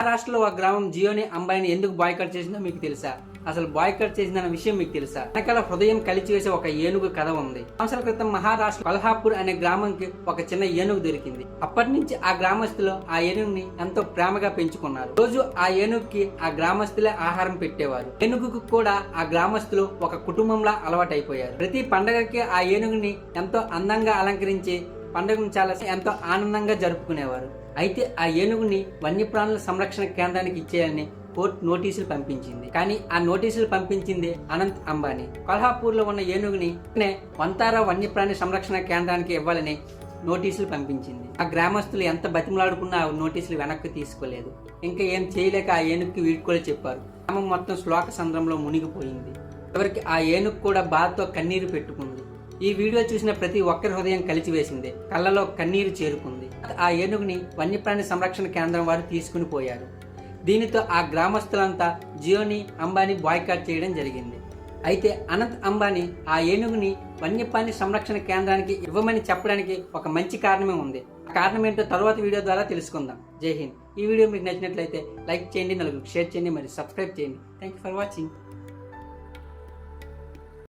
మహారాష్ట్రలో ఒక గ్రామం జియోని అంబాయిని ఎందుకు బాయ్కట్ చేసిందో మీకు తెలుసా? అసలు బాయ్కట్ చేసిందన్న విషయం మీకు తెలుసా? వెనకాల హృదయం కలిచి వేసే ఒక ఏనుగు కథ ఉంది. సంవత్సరాల క్రితం మహారాష్ట్ర కొల్హాపూర్ అనే గ్రామంకి ఒక చిన్న ఏనుగు దొరికింది. అప్పటి నుంచి ఆ గ్రామస్తులు ఆ ఏనుగుని ఎంతో ప్రేమగా పెంచుకున్నారు. రోజు ఆ ఏనుగుకి ఆ గ్రామస్తులే ఆహారం పెట్టేవారు. ఏనుగుకు కూడా ఆ గ్రామస్తులు ఒక కుటుంబంలా అలవాటైపోయారు. ప్రతి పండగకి ఆ ఏనుగుని ఎంతో అందంగా అలంకరించి పండుగను చాలా ఎంతో ఆనందంగా జరుపుకునేవారు. అయితే ఆ ఏనుగుని వన్యప్రాణుల సంరక్షణ కేంద్రానికి ఇచ్చేయాలని కోర్టు నోటీసులు పంపించింది. కానీ ఆ నోటీసులు పంపించింది అనంత్ అంబానీ. కొల్హాపూర్లో ఉన్న ఏనుగుని వంతారా వన్యప్రాణి సంరక్షణ కేంద్రానికి ఇవ్వాలని నోటీసులు పంపించింది. ఆ గ్రామస్తులు ఎంత బతిమలాడుకున్నా ఆ నోటీసులు వెనక్కి తీసుకోలేదు. ఇంకా ఏం చేయలేక ఆ ఏనుగుకి వీడ్కోలు చెప్పారు. గ్రామం మొత్తం శ్లోక సంద్రంలో మునిగిపోయింది. చివరికి ఆ ఏనుగు కూడా బాధతో కన్నీరు పెట్టుకుంది. ఈ వీడియో చూసిన ప్రతి ఒక్కరి హృదయం కలిచివేసింది కళ్ళలో కన్నీరు చేరుకుంది. ఆ ఏనుగుని వన్యప్రాణి సంరక్షణ కేంద్రం వారు తీసుకుని పోయారు. దీనితో ఆ గ్రామస్తులంతా జియోని అంబానీ బాయ్కాట్ చేయడం జరిగింది. అయితే అనంత్ అంబానీ ఆ ఏనుగుని వన్యప్రాణి సంరక్షణ కేంద్రానికి ఇవ్వమని చెప్పడానికి ఒక మంచి కారణమే ఉంది. ఆ కారణం ఏంటో తర్వాత వీడియో ద్వారా తెలుసుకుందాం. జై హింద్. ఈ వీడియో మీకు నచ్చినట్లయితే లైక్ చేయండి నలుగురికి షేర్ చేయండి మరియు సబ్స్క్రైబ్ చేయండి. Thank you for watching.